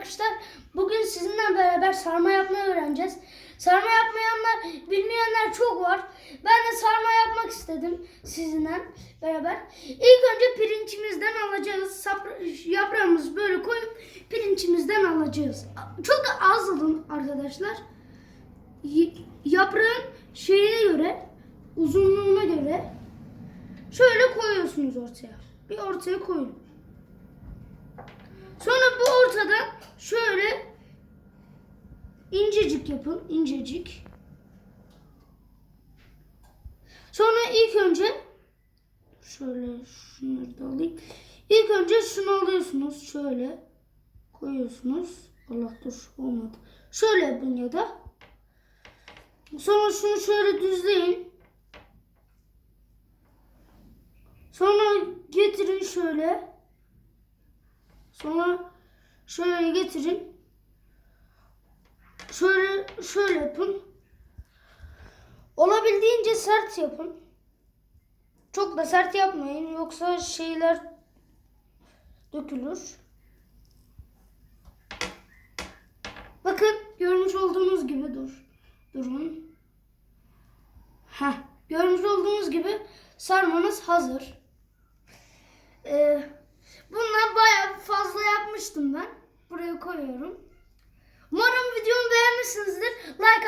arkadaşlar. Bugün sizinle beraber sarma yapmayı öğreneceğiz. Sarma yapmayanlar, bilmeyenler çok var. Ben de sarma yapmak istedim sizinle beraber. İlk önce pirinçimizden alacağız. Yaprağımızı böyle koyup pirinçimizden alacağız. Çok az alın arkadaşlar. Yaprağın şeyine göre, uzunluğuna göre şöyle koyuyorsunuz ortaya. Bir ortaya koyun. Sonra bu ortadan incecik yapın, incecik. Sonra ilk önce şöyle şunları da alayım. İlk önce şunu alıyorsunuz, şöyle koyuyorsunuz. Allah dur olmadı. Şöyle yapın ya da. Sonra şunu şöyle düzleyin. Sonra getirin şöyle. Sonra şöyle getirin. Şöyle şöyle yapın. Olabildiğince sert yapın. Çok da sert yapmayın yoksa şeyler dökülür. Bakın görmüş olduğunuz gibi dur. Durun. Ha, görmüş olduğunuz gibi sarmamız hazır. Ee, bundan bayağı fazla yapmıştım ben. Buraya koyuyorum. Umarım videomu beğenmişsinizdir. Like